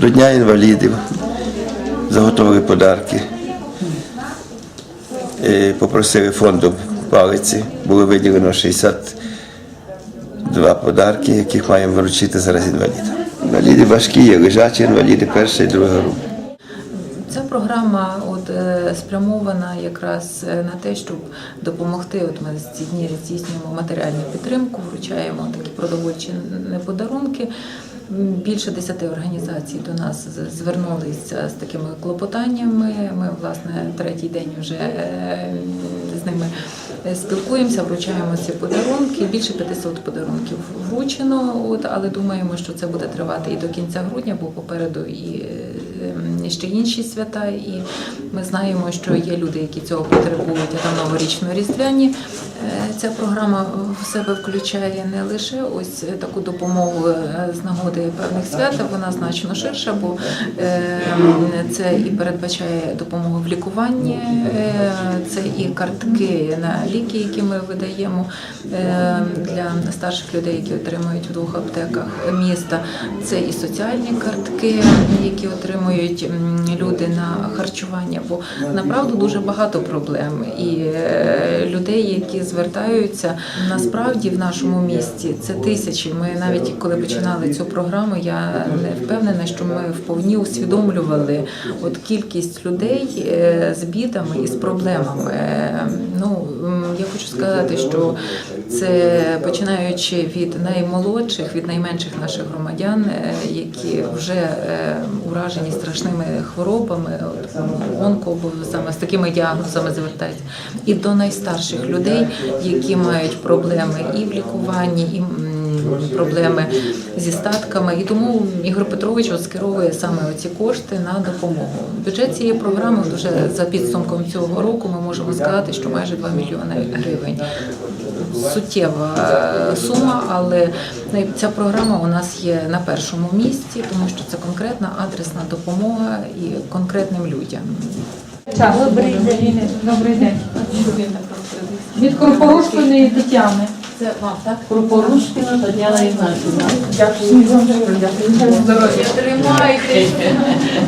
До Дня інвалідів заготовили подарки. Е, Попросили фонду палиці. Було виділено 62 подарки, яких маємо вручити зараз інвалідам. Інваліди важкі є, лежачі інваліди першої і другої групи. Ця програма от, е, спрямована якраз е, на те, щоб допомогти. От ми з ці дні здійснюємо матеріальну підтримку, вручаємо такі продовольчі подарунки. Більше десяти організацій до нас звернулися з такими клопотаннями. Ми, власне, третій день вже е, з ними е, спілкуємося, вручаємо ці подарунки. Більше 500 подарунків вручено, от, але думаємо, що це буде тривати і до кінця грудня, бо попереду і е, ще інші свята. І ми знаємо, що є люди, які цього потребують, а там новорічно-різдвяні. Е, Ця програма в себе включає не лише ось таку допомогу е, з нагоди певних свят, вона значно ширша, бо е, це і передбачає допомогу в лікуванні, це і картки на ліки, які ми видаємо для старших людей, які отримують в двох аптеках міста. Це і соціальні картки, які отримують люди на харчування. Бо направду дуже багато проблем і е, людей, які звертаються насправді в нашому місті. Це тисячі. Ми навіть коли починали цю програму, я не впевнена, що ми вповні усвідомлювали от кількість людей е, з бідами і з проблемами. Е, Ну я хочу сказати, що це починаючи від наймолодших, від найменших наших громадян, які вже уражені страшними хворобами, от, онко саме з такими діагнозами звертаються, і до найстарших людей, які мають проблеми і в лікуванні, і проблеми зі статками. І тому Ігор Петрович от скеровує саме ці кошти на допомогу. Бюджет цієї програми вже за підсумком цього року ми можемо сказати, що майже 2 мільйони гривень. Суттєва е, сума, але ця програма у нас є на першому місці, тому що це конкретна адресна допомога і конкретним людям. Добрий день. Добрий день. Від Кропорушкиної Тетяни. Це вам так? Про Пропорушкіна Тетяна Ігнатівна. Дякую. Дякую. Здоров'я тримайте,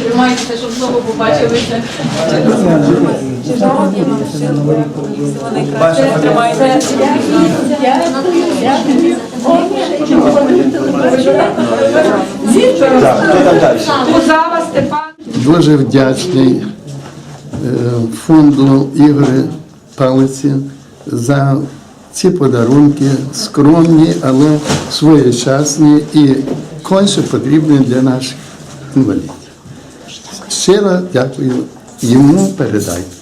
тримайтеся, щоб знову побачилися. Здоров'я вам найкращого. Тримайтеся. Кузава Степан. Дуже вдячний е, фонду Ігоря Палиці за ці подарунки, скромні, але своєчасні і конче потрібні для наших інвалідів. Щиро дякую йому передайте.